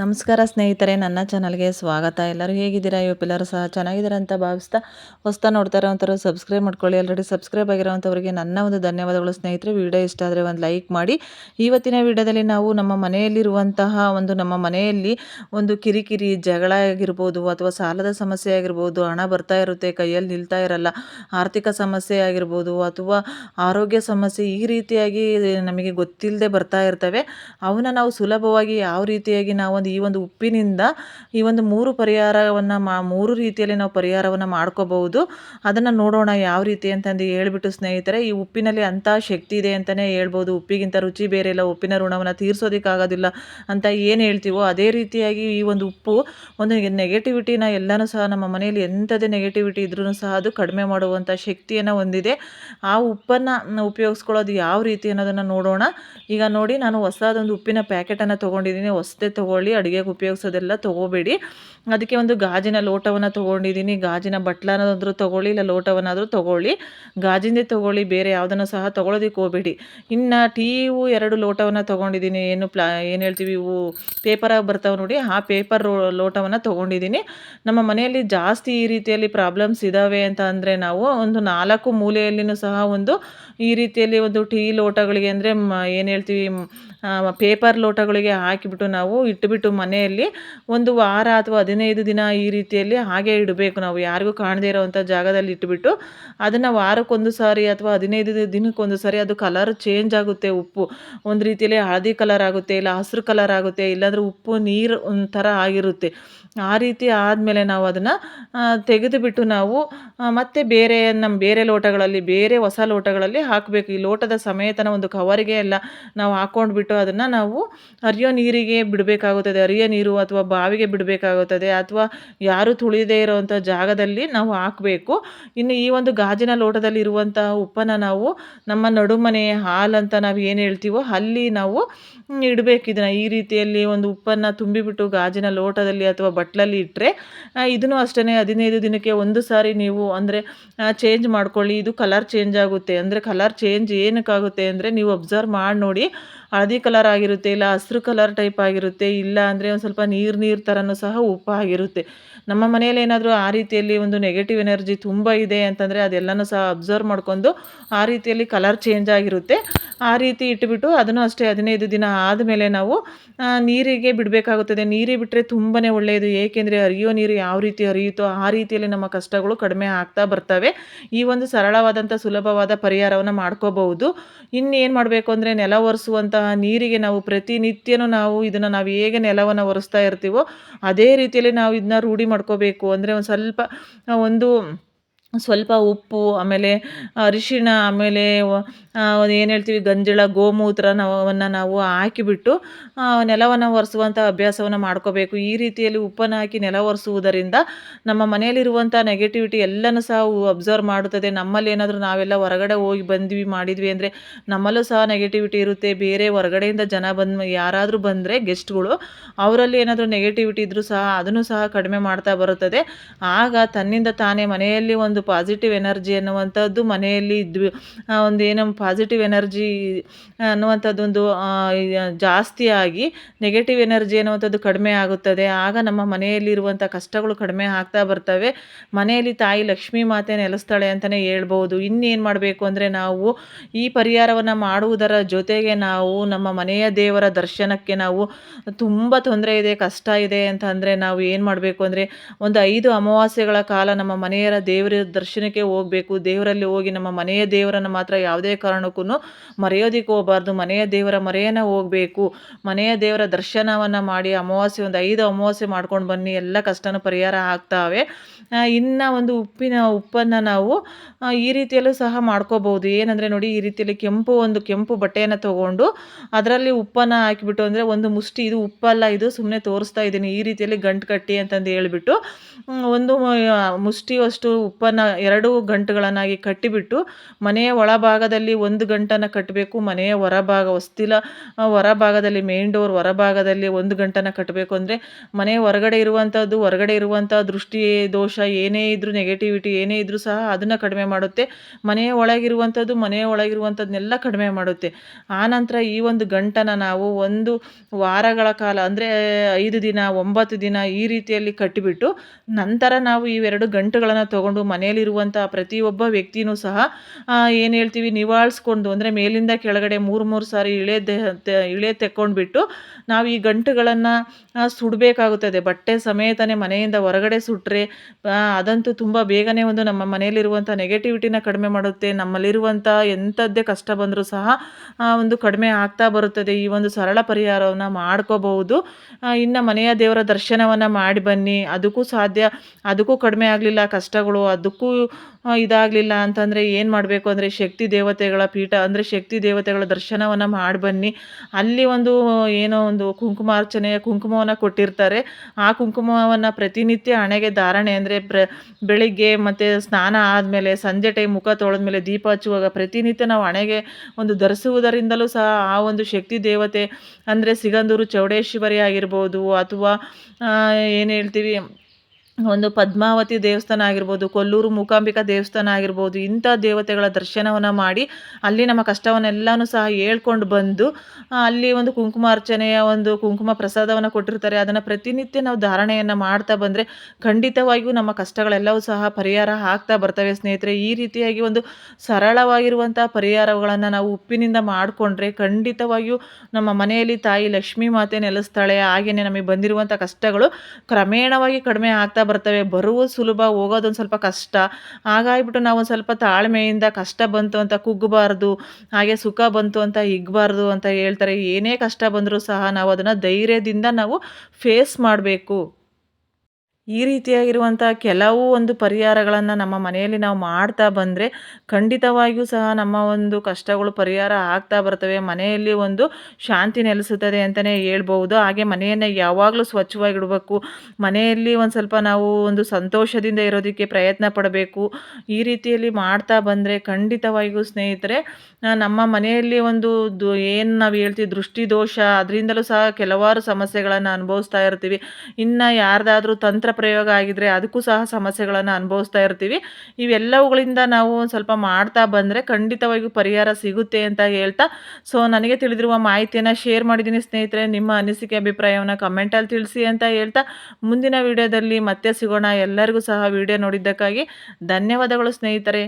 ನಮಸ್ಕಾರ ಸ್ನೇಹಿತರೆ, ನನ್ನ ಚಾನಲ್ಗೆ ಸ್ವಾಗತ. ಎಲ್ಲರೂ ಹೇಗಿದ್ದೀರಾ? ಇವಪ್ಪೆಲ್ಲರೂ ಸಹ ಚೆನ್ನಾಗಿದ್ದೀರಾ ಅಂತ ಭಾವಿಸ್ತಾ ಹೊಸ್ತಾ ನೋಡ್ತಾ ಇರೋವಂಥವ್ರು ಸಬ್ಸ್ಕ್ರೈಬ್ ಮಾಡ್ಕೊಳ್ಳಿ. ಆಲ್ರೆಡಿ ಸಬ್ಸ್ಕ್ರೈಬ್ ಆಗಿರೋವಂಥವ್ರಿಗೆ ನನ್ನ ಒಂದು ಧನ್ಯವಾದಗಳು ಸ್ನೇಹಿತರೆ. ವಿಡಿಯೋ ಇಷ್ಟ ಆದರೆ ಒಂದು ಲೈಕ್ ಮಾಡಿ. ಇವತ್ತಿನ ವಿಡಿಯೋದಲ್ಲಿ ನಾವು ನಮ್ಮ ಮನೆಯಲ್ಲಿರುವಂತಹ ಒಂದು ನಮ್ಮ ಮನೆಯಲ್ಲಿ ಒಂದು ಕಿರಿಕಿರಿ ಜಗಳ ಆಗಿರ್ಬೋದು ಅಥವಾ ಸಾಲದ ಸಮಸ್ಯೆ ಆಗಿರ್ಬೋದು, ಹಣ ಬರ್ತಾ ಇರುತ್ತೆ, ಕೈಯಲ್ಲಿ ನಿಲ್ತಾ ಇರಲ್ಲ, ಆರ್ಥಿಕ ಸಮಸ್ಯೆ ಆಗಿರ್ಬೋದು ಅಥವಾ ಆರೋಗ್ಯ ಸಮಸ್ಯೆ ಈ ರೀತಿಯಾಗಿ ನಮಗೆ ಗೊತ್ತಿಲ್ಲದೆ ಬರ್ತಾ ಇರ್ತವೆ. ಅವನ್ನ ನಾವು ಸುಲಭವಾಗಿ ಯಾವ ರೀತಿಯಾಗಿ ನಾವು ಈ ಒಂದು ಉಪ್ಪಿನಿಂದ ಈ ಒಂದು ಮೂರು ಪರಿಹಾರವನ್ನು ಮಾ, ಮೂರು ರೀತಿಯಲ್ಲಿ ನಾವು ಪರಿಹಾರವನ್ನು ಮಾಡ್ಕೋಬಹುದು. ಅದನ್ನು ನೋಡೋಣ ಯಾವ ರೀತಿ ಅಂತಂದು ಹೇಳ್ಬಿಟ್ಟು ಸ್ನೇಹಿತರೆ, ಈ ಉಪ್ಪಿನಲ್ಲಿ ಅಂಥ ಶಕ್ತಿ ಇದೆ ಅಂತಲೇ ಹೇಳ್ಬೋದು. ಉಪ್ಪಿಗಿಂತ ರುಚಿ ಬೇರೆ ಇಲ್ಲ ಉಪ್ಪಿನ ಋಣವನ್ನು ತೀರಿಸೋದಕ್ಕಾಗೋದಿಲ್ಲ ಅಂತ ಏನು ಹೇಳ್ತೀವೋ ಅದೇ ರೀತಿಯಾಗಿ ಈ ಒಂದು ಉಪ್ಪು, ಒಂದು ನೆಗೆಟಿವಿಟಿನ ಎಲ್ಲನೂ ಸಹ ನಮ್ಮ ಮನೆಯಲ್ಲಿ ಎಂಥದೇ ನೆಗೆಟಿವಿಟಿ ಇದ್ರೂ ಸಹ ಅದು ಕಡಿಮೆ ಮಾಡುವಂಥ ಶಕ್ತಿಯನ್ನು ಹೊಂದಿದೆ. ಆ ಉಪ್ಪನ್ನು ಉಪಯೋಗಿಸ್ಕೊಳ್ಳೋದು ಯಾವ ರೀತಿ ಅನ್ನೋದನ್ನು ನೋಡೋಣ. ಈಗ ನೋಡಿ, ನಾನು ಹೊಸದೊಂದು ಉಪ್ಪಿನ ಪ್ಯಾಕೆಟನ್ನು ತೊಗೊಂಡಿದ್ದೀನಿ. ಹೊಸದೇ ತೊಗೊಳ್ಳಿ. ಅಡುಗೆಗೆ ಉಪಯೋಗಿಸೋದೆಲ್ಲ ತೊಗೋಬೇಡಿ. ಅದಕ್ಕೆ ಒಂದು ಗಾಜಿನ ಲೋಟವನ್ನು ತೊಗೊಂಡಿದ್ದೀನಿ. ಗಾಜಿನ ಬಟ್ಲನಾದರೂ ತೊಗೊಳ್ಳಿ, ಇಲ್ಲ ಲೋಟವನ್ನಾದರೂ ತೊಗೊಳ್ಳಿ. ಗಾಜಿಂದೇ ತೊಗೊಳ್ಳಿ, ಬೇರೆ ಯಾವುದನ್ನು ಸಹ ತೊಗೊಳೋದಕ್ಕೆ ಹೋಗಬೇಡಿ. ಇನ್ನು ಟೀವು ಎರಡು ಲೋಟವನ್ನು ತೊಗೊಂಡಿದ್ದೀನಿ. ಏನು ಪ್ಲಾ, ಏನು ಹೇಳ್ತೀವಿ, ಇವು ಪೇಪರಾಗಿ ಬರ್ತಾವೆ ನೋಡಿ, ಆ ಪೇಪರ್ ಲೋಟವನ್ನು ತೊಗೊಂಡಿದ್ದೀನಿ. ನಮ್ಮ ಮನೆಯಲ್ಲಿ ಜಾಸ್ತಿ ಈ ರೀತಿಯಲ್ಲಿ ಪ್ರಾಬ್ಲಮ್ಸ್ ಇದ್ದಾವೆ ಅಂತ ಅಂದರೆ ನಾವು ಒಂದು ನಾಲ್ಕು ಮೂಲೆಯಲ್ಲಿಯೂ ಸಹ ಒಂದು ಈ ರೀತಿಯಲ್ಲಿ ಒಂದು ಟೀ ಲೋಟಗಳಿಗೆ ಅಂದರೆ ಏನು ಹೇಳ್ತೀವಿ ಪೇಪರ್ ಲೋಟಗಳಿಗೆ ಹಾಕಿಬಿಟ್ಟು ನಾವು ಇಟ್ಟುಬಿಟ್ಟು ಮನೆಯಲ್ಲಿ ಒಂದು ವಾರ ಅಥವಾ ಹದಿನೈದು ದಿನ ಈ ರೀತಿಯಲ್ಲಿ ಹಾಗೆ ಇಡಬೇಕು. ನಾವು ಯಾರಿಗೂ ಕಾಣದೇ ಇರೋವಂಥ ಜಾಗದಲ್ಲಿ ಇಟ್ಟುಬಿಟ್ಟು ಅದನ್ನು ವಾರಕ್ಕೊಂದು ಸಾರಿ ಅಥವಾ ಹದಿನೈದು ದಿನಕ್ಕೊಂದು ಸಾರಿ ಅದು ಕಲರ್ ಚೇಂಜ್ ಆಗುತ್ತೆ. ಉಪ್ಪು ಒಂದು ರೀತಿಯಲ್ಲಿ ಹಳದಿ ಕಲರ್ ಆಗುತ್ತೆ, ಇಲ್ಲ ಹಸಿರು ಕಲರ್ ಆಗುತ್ತೆ, ಇಲ್ಲಾಂದರೆ ಉಪ್ಪು, ನೀರು ಒಂಥರ ಆಗಿರುತ್ತೆ. ಆ ರೀತಿ ಆದಮೇಲೆ ನಾವು ಅದನ್ನು ತೆಗೆದುಬಿಟ್ಟು ನಾವು ಮತ್ತೆ ಬೇರೆ ನಮ್ಮ ಬೇರೆ ಲೋಟಗಳಲ್ಲಿ, ಬೇರೆ ಹೊಸ ಲೋಟಗಳಲ್ಲಿ ಹಾಕಬೇಕು. ಈ ಲೋಟದ ಸಮೇತನ ಒಂದು ಕವರಿಗೆ ಎಲ್ಲ ನಾವು ಹಾಕ್ಕೊಂಡ್ಬಿಟ್ಟು ಅದನ್ನು ನಾವು ಹರಿಯೋ ನೀರಿಗೆ ಬಿಡಬೇಕಾಗುತ್ತದೆ. ಹರಿಯೋ ನೀರು ಅಥವಾ ಬಾವಿಗೆ ಬಿಡಬೇಕಾಗುತ್ತದೆ ಅಥವಾ ಯಾರು ತುಳಿದೇ ಇರೋವಂಥ ಜಾಗದಲ್ಲಿ ನಾವು ಹಾಕಬೇಕು. ಇನ್ನು ಈ ಒಂದು ಗಾಜಿನ ಲೋಟದಲ್ಲಿ ಇರುವಂಥ ಉಪ್ಪನ್ನು ನಾವು ನಮ್ಮ ನಡುಮನೆ ಹಾಲ್ ಅಂತ ನಾವು ಏನು ಹೇಳ್ತೀವೋ ಅಲ್ಲಿ ನಾವು ಇಡಬೇಕು. ಇದನ್ನು ಈ ರೀತಿಯಲ್ಲಿ ಒಂದು ಉಪ್ಪನ್ನು ತುಂಬಿಬಿಟ್ಟು ಗಾಜಿನ ಲೋಟದಲ್ಲಿ ಅಥವಾ ಬಟ್ಲಲ್ಲಿ ಇಟ್ಟರೆ ಇದನ್ನು ಅಷ್ಟೇ ಹದಿನೈದು ದಿನಕ್ಕೆ ಒಂದು ಸಾರಿ ನೀವು ಅಂದರೆ ಚೇಂಜ್ ಮಾಡ್ಕೊಳ್ಳಿ. ಇದು ಕಲರ್ ಚೇಂಜ್ ಆಗುತ್ತೆ. ಅಂದರೆ ಕಲರ್ ಚೇಂಜ್ ಏನಕ್ಕಾಗುತ್ತೆ ಅಂದರೆ ನೀವು ಅಬ್ಸರ್ವ್ ಮಾಡಿ ನೋಡಿ ಹಳದಿ ಕಲರ್ ಆಗಿರುತ್ತೆ ಇಲ್ಲ ಹಸಿರು ಕಲರ್ ಟೈಪ್ ಆಗಿರುತ್ತೆ ಇಲ್ಲ ಅಂದರೆ ಒಂದು ಸ್ವಲ್ಪ ನೀರು ನೀರು ಥರನೂ ಸಹ ಉಪ್ಪಾಗಿರುತ್ತೆ ನಮ್ಮ ಮನೆಯಲ್ಲಿ ಏನಾದರೂ ಆ ರೀತಿಯಲ್ಲಿ ಒಂದು ನೆಗೆಟಿವ್ ಎನರ್ಜಿ ತುಂಬ ಇದೆ ಅಂತಂದರೆ ಅದೆಲ್ಲನೂ ಸಹ ಅಬ್ಸರ್ವ್ ಮಾಡ್ಕೊಂಡು ಆ ರೀತಿಯಲ್ಲಿ ಕಲರ್ ಚೇಂಜ್ ಆಗಿರುತ್ತೆ. ಆ ರೀತಿ ಇಟ್ಬಿಟ್ಟು ಅದನ್ನು ಅಷ್ಟೇ ಹದಿನೈದು ದಿನ ಆದಮೇಲೆ ನಾವು ನೀರಿಗೆ ಬಿಡಬೇಕಾಗುತ್ತದೆ. ನೀರಿಗೆ ಬಿಟ್ಟರೆ ತುಂಬಾ ಒಳ್ಳೆಯದು. ಏಕೆಂದರೆ ಹರಿಯೋ ನೀರು ಯಾವ ರೀತಿ ಹರಿಯುತ್ತೋ ಆ ರೀತಿಯಲ್ಲಿ ನಮ್ಮ ಕಷ್ಟಗಳು ಕಡಿಮೆ ಆಗ್ತಾ ಬರ್ತವೆ. ಈ ಒಂದು ಸರಳವಾದಂಥ ಸುಲಭವಾದ ಪರಿಹಾರವನ್ನು ಮಾಡ್ಕೋಬಹುದು. ಇನ್ನೇನು ಮಾಡಬೇಕು ಅಂದರೆ ನೆಲ ಒರೆಸುವಂತಹ ನೀರಿಗೆ ನಾವು ಪ್ರತಿನಿತ್ಯನೂ ನಾವು ಇದನ್ನು ನಾವು ಹೇಗೆ ನೆಲವನ್ನು ಒರೆಸ್ತಾ ಇರ್ತೀವೋ, ಅದೇ ರೀತಿಯಲ್ಲಿ ನಾವು ಇದನ್ನ ರೂಢಿ ಮಾಡ್ಕೋಬೇಕು. ಅಂದರೆ ಒಂದು ಸ್ವಲ್ಪ ಒಂದು ಸ್ವಲ್ಪ ಉಪ್ಪು, ಆಮೇಲೆ ಅರಿಶಿಣ, ಆಮೇಲೆ ಏನು ಹೇಳ್ತೀವಿ, ಗಂಜಳ ಗೋಮೂತ್ರವನ್ನು ನಾವು ಹಾಕಿಬಿಟ್ಟು ನೆಲವನ್ನು ಒರೆಸುವಂಥ ಅಭ್ಯಾಸವನ್ನು ಮಾಡ್ಕೋಬೇಕು. ಈ ರೀತಿಯಲ್ಲಿ ಉಪ್ಪನ್ನು ಹಾಕಿ ನೆಲ ಒರೆಸುವುದರಿಂದ ನಮ್ಮ ಮನೆಯಲ್ಲಿರುವಂಥ ನೆಗೆಟಿವಿಟಿ ಎಲ್ಲನೂ ಸಹ ಅಬ್ಸರ್ವ್ ಮಾಡುತ್ತದೆ. ನಮ್ಮಲ್ಲಿ ಏನಾದರೂ ನಾವೆಲ್ಲ ಹೊರಗಡೆ ಹೋಗಿ ಬಂದ್ವಿ, ಮಾಡಿದ್ವಿ ಅಂದರೆ ನಮ್ಮಲ್ಲೂ ಸಹ ನೆಗೆಟಿವಿಟಿ ಇರುತ್ತೆ. ಬೇರೆ ಹೊರಗಡೆಯಿಂದ ಜನ ಬಂದ, ಯಾರಾದರೂ ಬಂದರೆ ಗೆಸ್ಟ್ಗಳು ಅವರಲ್ಲಿ ಏನಾದರೂ ನೆಗೆಟಿವಿಟಿ ಇದ್ದರೂ ಸಹ ಅದನ್ನು ಸಹ ಕಡಿಮೆ ಮಾಡ್ತಾ ಬರುತ್ತದೆ. ಆಗ ತನ್ನಿಂದ ತಾನೇ ಮನೆಯಲ್ಲಿ ಒಂದು ಪಾಸಿಟಿವ್ ಎನರ್ಜಿ ಅನ್ನುವಂಥದ್ದು ಮನೆಯಲ್ಲಿ ಇದ್ವಿ ಒಂದು ಏನು ಪಾಸಿಟಿವ್ ಎನರ್ಜಿ ಅನ್ನುವಂಥದ್ದೊಂದು ಜಾಸ್ತಿ ಆಗಿ ನೆಗೆಟಿವ್ ಎನರ್ಜಿ ಅನ್ನುವಂಥದ್ದು ಕಡಿಮೆ ಆಗುತ್ತದೆ. ಆಗ ನಮ್ಮ ಮನೆಯಲ್ಲಿರುವಂಥ ಕಷ್ಟಗಳು ಕಡಿಮೆ ಆಗ್ತಾ ಬರ್ತವೆ. ಮನೆಯಲ್ಲಿ ತಾಯಿ ಲಕ್ಷ್ಮೀ ಮಾತೆ ನೆಲೆಸ್ತಾಳೆ ಅಂತಲೇ ಹೇಳ್ಬೋದು. ಇನ್ನೇನು ಮಾಡಬೇಕು ಅಂದರೆ ನಾವು ಈ ಪರಿಹಾರವನ್ನು ಮಾಡುವುದರ ಜೊತೆಗೆ ನಾವು ನಮ್ಮ ಮನೆಯ ದೇವರ ದರ್ಶನಕ್ಕೆ ನಾವು ತುಂಬ ತೊಂದರೆ ಇದೆ, ಕಷ್ಟ ಇದೆ ಅಂತಂದರೆ ನಾವು ಏನು ಮಾಡಬೇಕು ಅಂದರೆ ಒಂದು ಐದು ಅಮಾವಾಸ್ಯೆಗಳ ಕಾಲ ನಮ್ಮ ಮನೆಯರ ದೇವರ ದರ್ಶನಕ್ಕೆ ಹೋಗಬೇಕು, ದೇವರಲ್ಲಿ ಹೋಗಿ ನಮ್ಮ ಮನೆಯ ದೇವರನ್ನು ಮಾತ್ರ ಯಾವುದೇ ಕಾರಣಕ್ಕೂ ಮರೆಯೋದಿಕ್ಕೆ ಹೋಗಬಾರ್ದು. ಮನೆಯ ದೇವರ ಮರೆಯನ್ನು ಹೋಗಬೇಕು. ಮನೆಯ ದೇವರ ದರ್ಶನವನ್ನು ಮಾಡಿ, ಅಮಾವಾಸ್ಯೆ ಒಂದು ಐದು ಅಮಾವಾಸ್ಯೆ ಮಾಡ್ಕೊಂಡು ಬನ್ನಿ, ಎಲ್ಲ ಕಷ್ಟನೂ ಪರಿಹಾರ ಆಗ್ತಾವೆ. ಇನ್ನು ಒಂದು ಉಪ್ಪಿನ, ಉಪ್ಪನ್ನು ನಾವು ಈ ರೀತಿಯಲ್ಲೂ ಸಹ ಮಾಡ್ಕೋಬಹುದು. ಏನಂದರೆ ನೋಡಿ, ಈ ರೀತಿಯಲ್ಲಿ ಕೆಂಪು ಒಂದು ಕೆಂಪು ಬಟ್ಟೆಯನ್ನು ತಗೊಂಡು ಅದರಲ್ಲಿ ಉಪ್ಪನ್ನು ಹಾಕಿಬಿಟ್ಟು ಅಂದರೆ ಒಂದು ಮುಷ್ಟಿ, ಇದು ಉಪ್ಪಲ್ಲ, ಇದು ಸುಮ್ಮನೆ ತೋರಿಸ್ತಾ ಇದ್ದೀನಿ, ಈ ರೀತಿಯಲ್ಲಿ ಗಂಟು ಕಟ್ಟಿ ಅಂತಂದು ಹೇಳಿಬಿಟ್ಟು ಒಂದು ಮುಷ್ಟಿಯಷ್ಟು ಉಪ್ಪನ್ನು ಗಂಟುಗಳನ್ನು ಎರಡು ಗಂಟುಗಳನ್ನಾಗಿ ಕಟ್ಟಿಬಿಟ್ಟು ಮನೆಯ ಒಳಭಾಗದಲ್ಲಿ ಒಂದು ಗಂಟನ್ನು ಕಟ್ಟಬೇಕು, ಮನೆಯ ಹೊರಭಾಗ ಹೊಸ್ತಿಲ ಹೊರಭಾಗದಲ್ಲಿ ಮೇನ್ ಡೋರ್ ಹೊರಭಾಗದಲ್ಲಿ ಒಂದು ಗಂಟನ್ನು ಕಟ್ಟಬೇಕು. ಅಂದರೆ ಮನೆಯ ಹೊರಗಡೆ ಇರುವಂಥದ್ದು ಹೊರಗಡೆ ಇರುವಂಥ ದೃಷ್ಟಿ, ದೋಷ ಏನೇ ಇದ್ದರೂ ನೆಗೆಟಿವಿಟಿ ಏನೇ ಇದ್ದರೂ ಸಹ ಅದನ್ನು ಕಡಿಮೆ ಮಾಡುತ್ತೆ. ಮನೆಯ ಒಳಗಿರುವಂಥದ್ದು ಮನೆಯ ಒಳಗಿರುವಂಥದ್ದನ್ನೆಲ್ಲ ಕಡಿಮೆ ಮಾಡುತ್ತೆ. ಆನಂತರ ಈ ಒಂದು ಗಂಟನ್ನು ನಾವು ಒಂದು ವಾರಗಳ ಕಾಲ, ಅಂದರೆ, ಐದು ದಿನ, ಒಂಬತ್ತು ದಿನ ಈ ರೀತಿಯಲ್ಲಿ ಕಟ್ಟಿಬಿಟ್ಟು ನಂತರ ನಾವು ಇವೆರಡು ಗಂಟುಗಳನ್ನು ತಗೊಂಡು ಮನೆಯಲ್ಲಿರುವಂಥ ಪ್ರತಿಯೊಬ್ಬ ವ್ಯಕ್ತಿನೂ ಸಹ ಏನು ಹೇಳ್ತೀವಿ, ನಿವಾಳಿಸ್ಕೊಂಡು, ಅಂದರೆ ಮೇಲಿಂದ ಕೆಳಗಡೆ ಮೂರು ಮೂರು ಸಾರಿ ಇಳೆ ಇಳೆ ತೆಕ್ಕೊಂಡ್ಬಿಟ್ಟು ನಾವು ಈ ಗಂಟುಗಳನ್ನು ಸುಡಬೇಕಾಗುತ್ತದೆ. ಬಟ್ಟೆ ಸಮೇತನೇ ಮನೆಯಿಂದ ಹೊರಗಡೆ ಸುಟ್ಟರೆ ಅದಂತೂ ತುಂಬ ಬೇಗನೆ ಒಂದು ನಮ್ಮ ಮನೆಯಲ್ಲಿರುವಂಥ ನೆಗೆಟಿವಿಟಿನ ಕಡಿಮೆ ಮಾಡುತ್ತೆ. ನಮ್ಮಲ್ಲಿರುವಂಥ ಎಂಥದ್ದೇ ಕಷ್ಟ ಬಂದರೂ ಸಹ ಒಂದು ಕಡಿಮೆ ಆಗ್ತಾ ಬರುತ್ತದೆ. ಈ ಒಂದು ಸರಳ ಪರಿಹಾರವನ್ನು ಮಾಡ್ಕೋಬಹುದು. ಇನ್ನು ಮನೆಯ ದೇವರ ದರ್ಶನವನ್ನು ಮಾಡಿ ಬನ್ನಿ. ಅದಕ್ಕೂ ಸಾಧ್ಯ. ಅದಕ್ಕೂ ಕಡಿಮೆ ಆಗಲಿಲ್ಲ ಕಷ್ಟಗಳು. ಅದಕ್ಕೂ ಇದಾಗಲಿಲ್ಲ ಅಂತಂದರೆ ಏನು ಮಾಡಬೇಕು ಅಂದರೆ ಶಕ್ತಿ ದೇವತೆಗಳ ಪೀಠ, ಅಂದರೆ ಶಕ್ತಿ ದೇವತೆಗಳ ದರ್ಶನವನ್ನು ಮಾಡಿ ಬನ್ನಿ. ಅಲ್ಲಿ ಒಂದು, ಏನೋ ಒಂದು ಕುಂಕುಮಾರ್ಚನೆಯ ಕುಂಕುಮವನ್ನು ಕೊಟ್ಟಿರ್ತಾರೆ. ಆ ಕುಂಕುಮವನ್ನು ಪ್ರತಿನಿತ್ಯ ಹಣೆಗೆ ಧಾರಣೆ ಅಂದರೆ ಪ್ರ ಬೆಳಿಗ್ಗೆ ಮತ್ತು ಸ್ನಾನ ಆದಮೇಲೆ ಸಂಜೆ ಟೈಮ್ ಮುಖ ತೊಳೆದ್ಮೇಲೆ ದೀಪ ಹಚ್ಚುವಾಗ ಪ್ರತಿನಿತ್ಯ ನಾವು ಹಣೆಗೆ ಒಂದು ಧರಿಸುವುದರಿಂದಲೂ ಸಹ ಆ ಒಂದು ಶಕ್ತಿ ದೇವತೆ ಅಂದರೆ ಸಿಗಂದೂರು ಚೌಡೇಶ್ವರಿ ಆಗಿರ್ಬೋದು ಅಥವಾ ಏನು ಹೇಳ್ತೀವಿ ಒಂದು ಪದ್ಮಾವತಿ ದೇವಸ್ಥಾನ ಆಗಿರ್ಬೋದು, ಕೊಲ್ಲೂರು ಮೂಕಾಂಬಿಕಾ ದೇವಸ್ಥಾನ ಆಗಿರ್ಬೋದು, ಇಂಥ ದೇವತೆಗಳ ದರ್ಶನವನ್ನು ಮಾಡಿ ಅಲ್ಲಿ ನಮ್ಮ ಕಷ್ಟವನ್ನೆಲ್ಲನೂ ಸಹ ಹೇಳ್ಕೊಂಡು ಬಂದು ಅಲ್ಲಿ ಒಂದು ಕುಂಕುಮಾರ್ಚನೆಯ ಒಂದು ಕುಂಕುಮ ಪ್ರಸಾದವನ್ನು ಕೊಟ್ಟಿರ್ತಾರೆ. ಅದನ್ನು ಪ್ರತಿನಿತ್ಯ ನಾವು ಧಾರಣೆಯನ್ನು ಮಾಡ್ತಾ ಬಂದರೆ ಖಂಡಿತವಾಗಿಯೂ ನಮ್ಮ ಕಷ್ಟಗಳೆಲ್ಲವೂ ಸಹ ಪರಿಹಾರ ಆಗ್ತಾ ಬರ್ತವೆ. ಸ್ನೇಹಿತರೆ, ಈ ರೀತಿಯಾಗಿ ಒಂದು ಸರಳವಾಗಿರುವಂಥ ಪರಿಹಾರಗಳನ್ನು ನಾವು ಉಪ್ಪಿನಿಂದ ಮಾಡಿಕೊಂಡ್ರೆ ಖಂಡಿತವಾಗಿಯೂ ನಮ್ಮ ಮನೆಯಲ್ಲಿ ತಾಯಿ ಲಕ್ಷ್ಮೀ ಮಾತೆ ನೆಲೆಸ್ತಾಳೆ. ಹಾಗೆಯೇ ನಮಗೆ ಬಂದಿರುವಂಥ ಕಷ್ಟಗಳು ಕ್ರಮೇಣವಾಗಿ ಕಡಿಮೆ ಆಗ್ತಾ ಬರ್ತವೆ ಬರುವುದು ಸುಲಭ, ಹೋಗೋದೊಂದು ಸ್ವಲ್ಪ ಕಷ್ಟ. ಹಾಗಾಗಿಬಿಟ್ಟು ನಾವು ಒಂದು ಸ್ವಲ್ಪ ತಾಳ್ಮೆಯಿಂದ ಕಷ್ಟ ಬಂತು ಅಂತ ಕುಗ್ಗಬಾರ್ದು ಹಾಗೆ ಸುಖ ಬಂತು ಅಂತ ಹಿಗ್ಬಾರ್ದು ಅಂತ ಹೇಳ್ತಾರೆ. ಏನೇ ಕಷ್ಟ ಬಂದರೂ ಸಹ ನಾವು ಅದನ್ನು ಧೈರ್ಯದಿಂದ ನಾವು ಫೇಸ್ ಮಾಡಬೇಕು. ಈ ರೀತಿಯಾಗಿರುವಂಥ ಕೆಲವು ಒಂದು ಪರಿಹಾರಗಳನ್ನು ನಮ್ಮ ಮನೆಯಲ್ಲಿ ನಾವು ಮಾಡ್ತಾ ಬಂದರೆ ಖಂಡಿತವಾಗಿಯೂ ಸಹ ನಮ್ಮ ಒಂದು ಕಷ್ಟಗಳು ಪರಿಹಾರ ಆಗ್ತಾ ಬರ್ತವೆ. ಮನೆಯಲ್ಲಿ ಒಂದು ಶಾಂತಿ ನೆಲೆಸುತ್ತದೆ ಅಂತಲೇ ಹೇಳ್ಬೋದು ಹಾಗೆ ಮನೆಯನ್ನು ಯಾವಾಗಲೂ ಸ್ವಚ್ಛವಾಗಿಡಬೇಕು. ಮನೆಯಲ್ಲಿ ಒಂದು ಸ್ವಲ್ಪ ನಾವು ಒಂದು ಸಂತೋಷದಿಂದ ಇರೋದಕ್ಕೆ ಪ್ರಯತ್ನ ಪಡಬೇಕು. ಈ ರೀತಿಯಲ್ಲಿ ಮಾಡ್ತಾ ಬಂದರೆ ಖಂಡಿತವಾಗಿಯೂ ಸ್ನೇಹಿತರೆ ನಮ್ಮ ಮನೆಯಲ್ಲಿ ಒಂದು ದು ಏನು ನಾವು ಹೇಳ್ತೀವಿ ದೃಷ್ಟಿ ದೋಷ, ಅದರಿಂದಲೂ ಸಹ ಕೆಲವಾರು ಸಮಸ್ಯೆಗಳನ್ನು ಅನುಭವಿಸ್ತಾ ಇರ್ತೀವಿ. ಇನ್ನು ಯಾರ್ದಾದ್ರೂ ತಂತ್ರ ಪ್ರಯೋಗ ಆಗಿದ್ರೆ ಅದಕ್ಕೂ ಸಹ ಸಮಸ್ಯೆಗಳನ್ನು ಅನುಭವಿಸ್ತಾ ಇರ್ತೀವಿ. ಇವೆಲ್ಲವುಗಳಿಂದ ನಾವು ಸ್ವಲ್ಪ ಮಾಡ್ತಾ ಬಂದರೆ ಖಂಡಿತವಾಗಿಯೂ ಪರಿಹಾರ ಸಿಗುತ್ತೆ ಅಂತ ಹೇಳ್ತಾ. ಸೊ ನನಗೆ ತಿಳಿದಿರುವ ಮಾಹಿತಿಯನ್ನು ಶೇರ್ ಮಾಡಿದ್ದೀನಿ ಸ್ನೇಹಿತರೆ. ನಿಮ್ಮ ಅನಿಸಿಕೆ, ಅಭಿಪ್ರಾಯವನ್ನು ಕಮೆಂಟಲ್ಲಿ ತಿಳಿಸಿ ಅಂತ ಹೇಳ್ತಾ. ಮುಂದಿನ ವಿಡಿಯೋದಲ್ಲಿ ಮತ್ತೆ ಸಿಗೋಣ. ಎಲ್ಲರಿಗೂ ಸಹ ವಿಡಿಯೋ ನೋಡಿದ್ದಕ್ಕಾಗಿ ಧನ್ಯವಾದಗಳು ಸ್ನೇಹಿತರೆ.